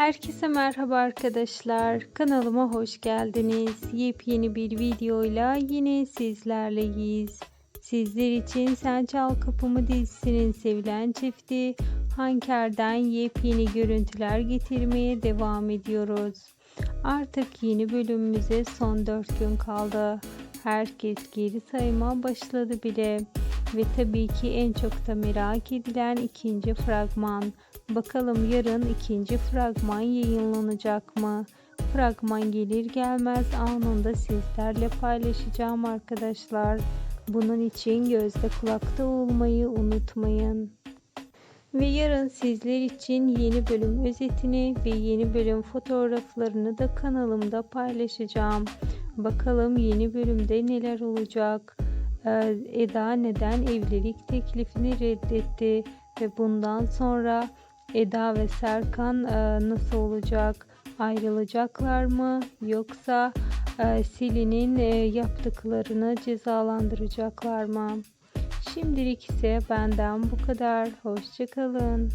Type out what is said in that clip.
Herkese merhaba arkadaşlar. Kanalıma hoş geldiniz. Yepyeni bir videoyla yine sizlerleyiz. Sizler için Sen Çal Kapımı dizisinin sevilen çifti Hanker'den yepyeni görüntüler getirmeye devam ediyoruz. Artık yeni bölümümüze son 4 gün kaldı. Herkes geri sayıma başladı bile. Ve tabii ki en çok da merak edilen ikinci fragman. Bakalım yarın ikinci fragman yayınlanacak mı? Fragman gelir gelmez anında sizlerle paylaşacağım arkadaşlar. Bunun için gözde kulakta olmayı unutmayın. Ve yarın sizler için yeni bölüm özetini ve yeni bölüm fotoğraflarını da kanalımda paylaşacağım. Bakalım yeni bölümde neler olacak? Ee, Eda neden evlilik teklifini reddetti ve bundan sonra Eda ve Serkan e, nasıl olacak? Ayrılacaklar mı? Yoksa e, Selin'in e, yaptıklarını cezalandıracaklar mı? Şimdilik ise benden bu kadar. Hoşçakalın.